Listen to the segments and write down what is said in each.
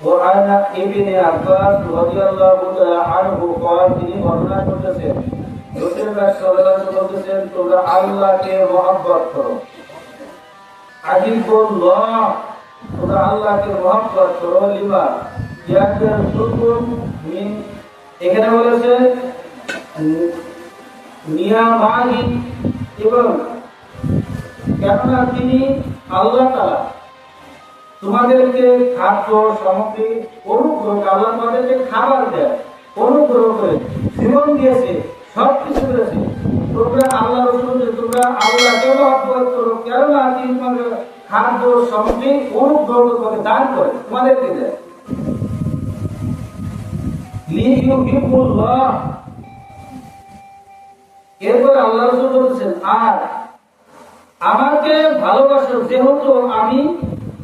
وعن ابن عباس رضي الله تعالى عنه قال তিনি বর্ণনা করতেছেন রাসূলুল্লাহ সাল্লাল্লাহু আলাইহি বলতেছেন তোমরা আল্লাহকে মহব্বত করো আজিবুল্লাহ তোমরা আল্লাহকে মহব্বত করো লিমা ইয়াকার তুকুম মিন এখানে বলেছে নিয়ামাহি এবং কেননা তিনি আল্লাহ তাআলা তোমাদেরকে খাদ্য সামগ্রী অনুগ্রহ আল্লাহ তোমাদেরকে খাবার দেয়, অনুগ্রহ করে জীবন দিয়েছে সব কিছু করেছে। তোমরা আল্লাহ রসুল তোমরা আল্লাহকে মহব্বত করো কেননা তিনি তোমাদের খাদ্য সামগ্রী অনুগ্রহ করে দান করে, তোমাদেরকে দেয়। এরপর আল্লাহ রসুল বলছেন, আর আমাকে ভালোবাসো যেহেতু আমি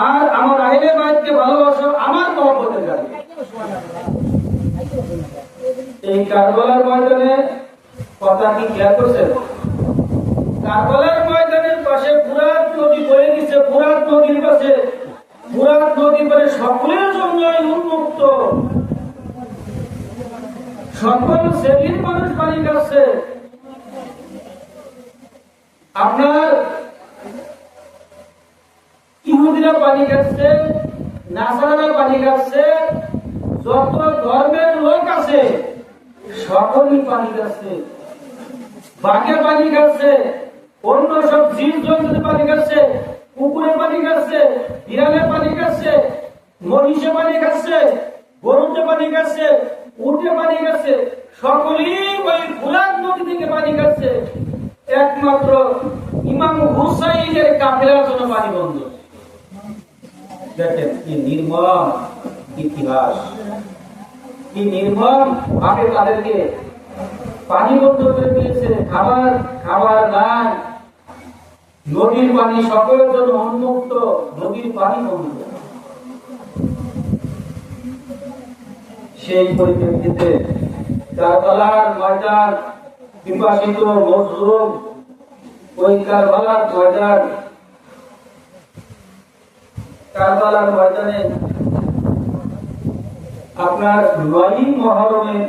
আর আমার আইলে বাইতকে ভালোবাসো আমার মহব্বতে যাবে এই কারবালার ময়দানে কথা কি খেয়াল করছেন? কারবালার ময়দানের পাশে ফুরাত নদী বয়ে গেছে ফুরাত নদীর পাশে ফুরাত নদী পরে সকলের জন্য উন্মুক্ত। সকল শ্রেণির মানুষ পানি খাচ্ছে আপনার ইহুদিরা পানি খাচ্ছে নাসারারা পানি খাচ্ছে যত ধর্মের লোক আছে, সকলই পানি খাচ্ছে বাঘে পানি খাচ্ছে অন্য সব জীব জন্তু পানি খাচ্ছে কুকুরে পানি খাচ্ছে বিড়ালে পানি খাচ্ছে মহিষে পানি খাচ্ছে গরুতে পানি খাচ্ছে উঠে পানি খাচ্ছে সকলেই ওই ফুলাদ নদী থেকে পানি খাচ্ছে একমাত্র ইমাম হুসাইনের কাফেলার জন্য পানি বন্ধ। দেখেন কি নির্মম ইতিহাস? কি নির্মম? ভাবে তাদেরকে পানি করে দিয়েছে, খাবার খাবার নাই নদীর পানি সকলের জন্য উন্মুক্ত, নদীর পানি বন্ধ। সেই পরিপ্রেক্ষিতে কারবালার ময়দান বিভাষিত মজলুম, ওই ময়দান কারবালার ময়দানে আপনার নয়ই মহরমের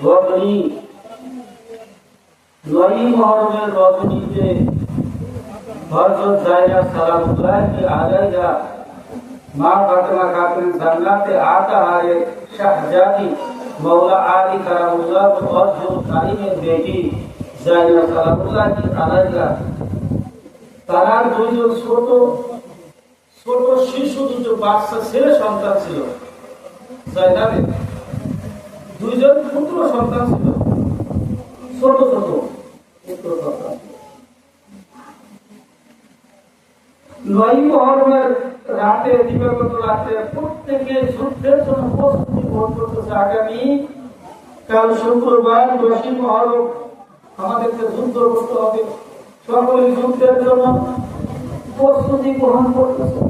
রজনী নয়ই মহরমের রজনীতে হযরত জায়না সালামুল্লাহ কি আলাইহা মা ফাতেমা খাতুন জান্নাতে আতা হারে শাহজাদি মৌলা আলী কারামুল্লাহ হযরত কারিমের বেটি জায়না সালামুল্লাহ কি আলাইহা তারার দুইজন ছোট ছোট শিশু দুটো বাচ্চা ছেলে সন্তান ছিল। দুইজন পুত্র সন্তান ছিল। ছোট ছোট রাতে দিবাগত রাতে প্রত্যেকে যুদ্ধের জন্য প্রস্তুতি গ্রহণ করতেছে। আগামী কাল শুক্রবার দশই মহরম আমাদেরকে যুদ্ধ করতে হবে। সকলে যুদ্ধের জন্য প্রস্তুতি গ্রহণ করতেছে।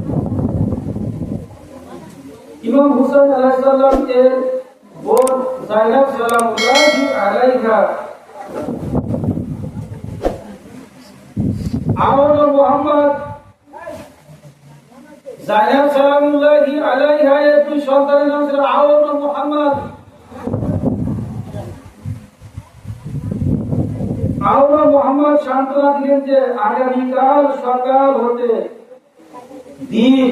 ইমাম হুসাইন আলাইসাল্লাম বোন জাইনাব সালামুল্লাহি আলাইহা। আমর মোহাম্মদ জাইনাব সালামুল্লাহি আলাইহা এর দুই সন্তানের নাম ছিল আওন মোহাম্মদ। আওন মোহাম্মদ সান্ত্বনা দিলেন যে আগামীকাল সকাল হতে দিন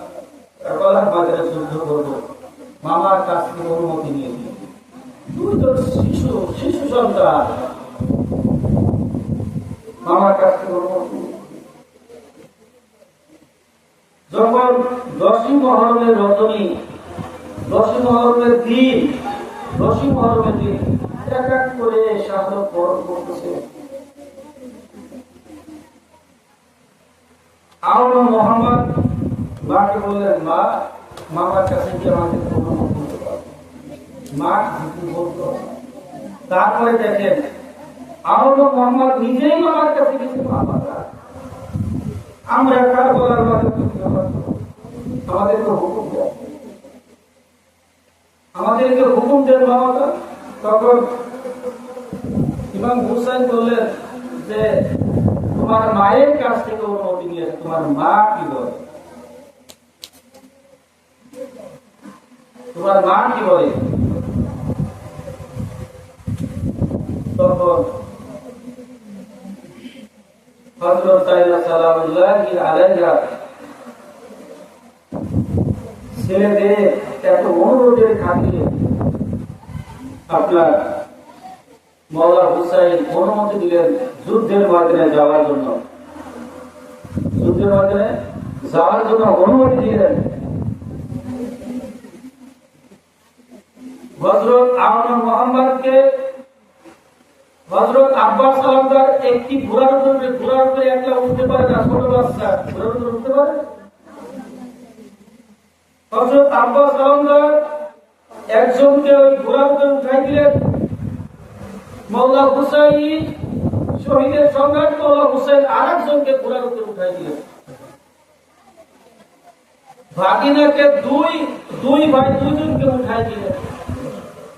কলার বাজারে যখন দশই মহরমের রজনী দশই মহরমের দিন দশই মহরমের দিন, এক এক করে শাহাদত বরণ করতেছে। আউন মোহাম্মদ মাকে বললেন মা, মামার কাছে গিয়ে আমাকে প্রণাম করতে পারবে। মা তারপরে দেখেন আউন মোহাম্মদ নিজেই মামার কাছে গেছে মামা আমরা কার বলার মানে আমাদেরকে হুকুম দেয়। আমাদেরকে হুকুম দেন বাবাটা তখন ইমাম হুসাইন বললেন যে, তোমার মায়ের কাছ থেকে অনুমতি নিয়েছে তোমার মা কি বলে তোমার মা কি বলে? তখন এত অনুমতি দিলেন যুদ্ধের ময়দানে যাওয়ার জন্য। যুদ্ধের ময়দানে যাওয়ার জন্য অনুমতি দিলেন। একটি ঘোড়ার উপরে ঘোড়ার উপরে একলা উঠতে পারে না, ছোট বাচ্চা। ঘোড়ার উপরে উঠতে পারে? হজরত আব্বাস সালামদার একজনকে ওই ঘোড়ার উপরে উঠাই দিলেন। মৌলা হুসাইন শহীদের সম্রাট মৌলা হুসেন আর একজনকে ঘোড়ার উপরে উঠাই দিলেন। ভাগিনাকে দুই দুই ভাই দুইজনকে উঠাই দিলেন।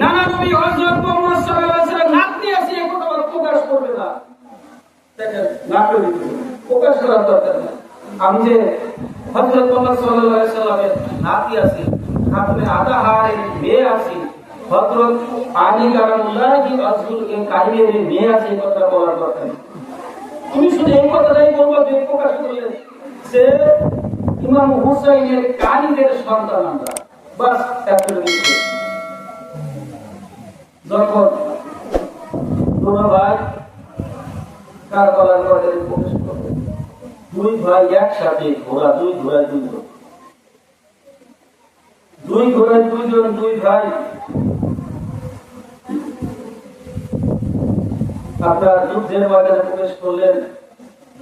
নানা নবী হযরত প্রকাশ করবে না। প্রকাশ করার দরকার নেই। আমি যে আছি খাতুনে আদা হারের মেয়ে আছি হযরত আলী কারামুল্লাহি কাহিনীর মেয়ে আছে এই কথা বলার দরকার নেই। তুমি শুধু এই কথাটাই বলব যে প্রকাশ করলেন যে ইমাম হুসাইনের কারিদের সন্তান আমরা। বাস এতটুকু প্রবেশ দুই ঘোড়ায় দুইজন। দুই ভাই। আপনার যুদ্ধের বাজারে প্রবেশ করলেন।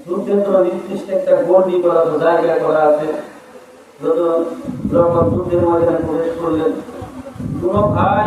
যুদ্ধের জন্য নির্দিষ্ট একটা গন্ডি করা জায়গা করা আছে। যখন যুদ্ধের ময়দানে প্রবেশ করলেন, দুনো ভাই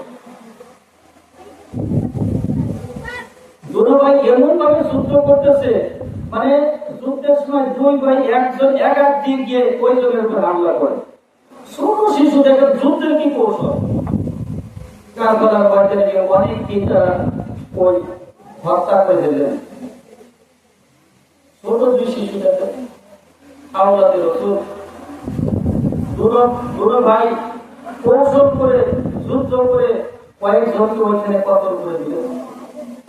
দুটো ভাই এমন ভাবে যুদ্ধ করতেছে মানে যুদ্ধের সময় দুই ভাই একজন এক এক দিক গিয়ে ওই জনের উপর হামলা করে। ছোট শিশু দেখে যুদ্ধের কি কৌশল? কারবালার বাড়িতে গিয়ে অনেক তিনটা ওই হত্যা করে দিলেন ছোট দুই শিশু দেখে আওলাদের রসুল দুটো দুটো ভাই কৌশল করে, যুদ্ধ করে কয়েকজনকে ওইখানে কতল করে দিলেন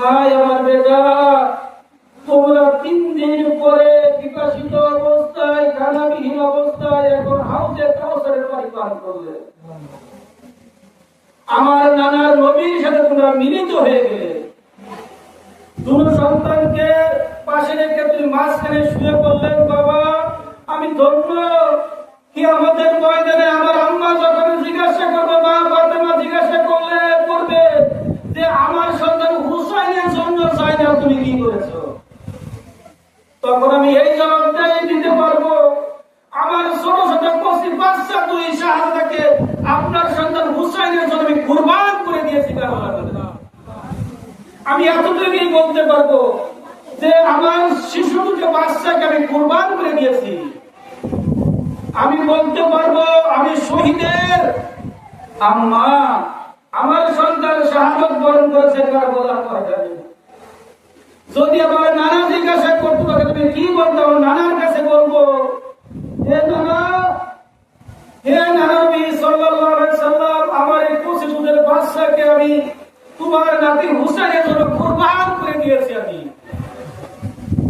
হায় আমার বেটা, তোমরা তিন দিন পরে বিকাশিত অবস্থায় খানাবিহীন অবস্থায় এখন হাউসে কাউসারের বাড়ি পান করলে। আমার নানার নবীর সাথে তোমরা মিলিত হয়ে গেলে। দুটো সন্তানকে পাশে রেখে তুমি মাঝখানে শুয়ে বললেন বাবা, আমি ধন্য। কি আমাদের ময়দানে আমার আম্মা যখন জিজ্ঞাসা করবে, মা ফাতেমা জিজ্ঞাসা করলে করবে যে, আমার জন্য চাই তুমি কি করেছ? তখন আমি এই জবাবটাই দিতে পারব। আমার ছোট ছোট কচি বাচ্চা দুই শাহাদাকে আপনার সন্তান হুসাইনের জন্য আমি কুরবান করে দিয়েছি আমি এতটুকুই বলতে পারব যে আমার শিশু দুটো বাচ্চাকে আমি কুরবান করে দিয়েছি। আমি বলতে পারব, আমি শহীদের আম্মা। আমার সন্তান শাহাদত বরণ করেছে কার কারবালার ময়দানে যদি আমার নানা জিজ্ঞাসা করতে পারে, তুমি কি বলতো নানার কাছে বলব, হে নানা হে নানা নবী সাল্লাল্লাহু আলাইহি সাল্লাম, আমার এই দুধের বাচ্চাকে আমি তোমার নাতি হুসাইনের জন্য কুরবান করে দিয়েছি আমি।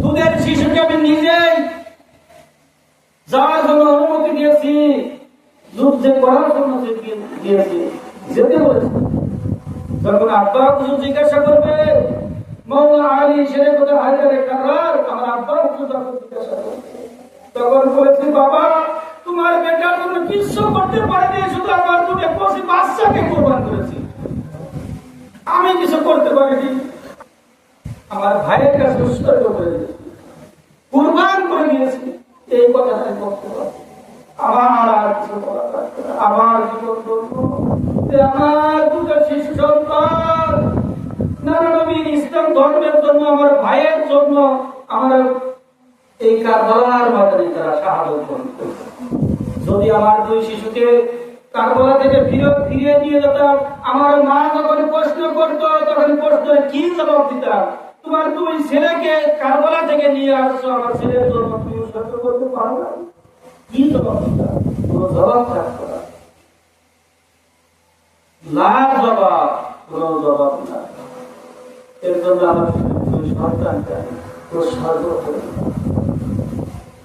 দুধের শিশুকে আমি নিজেই যাওয়ার জন্য অনুমতি দিয়েছি যুদ্ধে করার জন্য দিয়েছি, যেতে বলেছি। যখন আব্বা কিছু জিজ্ঞাসা করবে কারার আমি কিছু করতে পারিনি। আমার ভাইয়ের কাছে উৎসর্গ করে কুরবান করে দিয়েছি এই বক্তব্য। আমার আর কিছু না। আমার জীবন আমার দুটো শিশু সন্তান নানা নবীর ইসলাম ধর্মের জন্য, আমার ভাইয়ের জন্য, আমার এই কারবালার ময়দানে তারা সাহায্য করত। যদি আমার দুই শিশুকে কারবালা থেকে ফিরে, ফিরিয়ে দিয়ে যেতাম, আমার মা যখন প্রশ্ন করতো, তখন প্রশ্ন কি জবাব দিতাম? তোমার দুই ছেলেকে কারবালা থেকে নিয়ে আসছো, আমার ছেলের জন্য তুমি সহ্য করতে পারো না। কি জবাব দিতাম? কোনো জবাব থাকতো না। জবাব, কোনো জবাব না। এর জন্য আমার সন্তানটা আমি উৎসর্গ করি